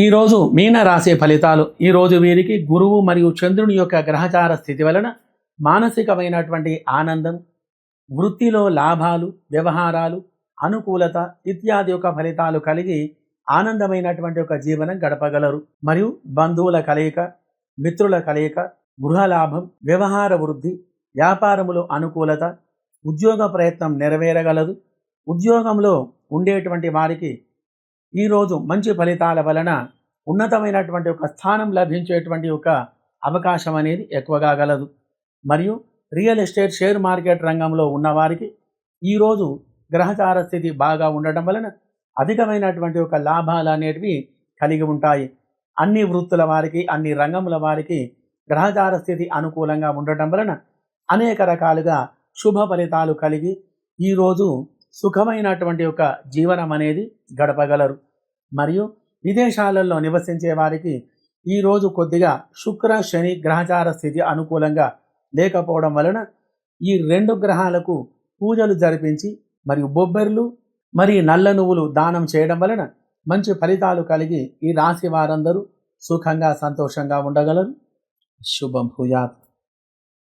ఈరోజు మీన రాసే ఫలితాలు. ఈరోజు వీరికి గురువు మరియు చంద్రుని యొక్క గ్రహచార స్థితి వలన మానసికమైనటువంటి ఆనందం వృత్తిలో లాభాలు వ్యవహారాలు అనుకూలత ఇత్యాది యొక్క ఫలితాలు కలిగి ఆనందమైనటువంటి ఒక జీవనం గడపగలరు. మరియు బంధువుల కలయిక మిత్రుల కలయిక గృహలాభం వ్యవహార వృద్ధి వ్యాపారములో అనుకూలత ఉద్యోగ ప్రయత్నం నెరవేరగలదు. ఉద్యోగంలో ఉండేటువంటి వారికి ఈరోజు మంచి ఫలితాల వలన ఉన్నతమైనటువంటి ఒక స్థానం లభించేటువంటి ఒక అవకాశం అనేది ఎక్కువగా గలదు. మరియు రియల్ ఎస్టేట్ షేర్ మార్కెట్ రంగంలో ఉన్నవారికి ఈరోజు గ్రహచార స్థితి బాగా ఉండటం వలన అధికమైనటువంటి ఒక లాభాలు అనేటివి కలిగి ఉంటాయి. అన్ని వృత్తుల వారికి అన్ని రంగముల వారికి గ్రహచార స్థితి అనుకూలంగా ఉండటం వలన అనేక రకాలుగా శుభ ఫలితాలు కలిగి ఈరోజు సుఖమైనటువంటి ఒక జీవనం అనేది గడపగలరు. మరియు విదేశాలలో నివసించే వారికి ఈరోజు కొద్దిగా శుక్ర శని గ్రహచార స్థితి అనుకూలంగా లేకపోవడం వలన ఈ రెండు గ్రహాలకు పూజలు జరిపించి మరియు బొబ్బెర్లు మరి నల్ల నువ్వులు దానం చేయడం వలన మంచి ఫలితాలు కలిగి ఈ రాశి వారందరూ సుఖంగా సంతోషంగా ఉండగలరు. శుభం భూయాత్.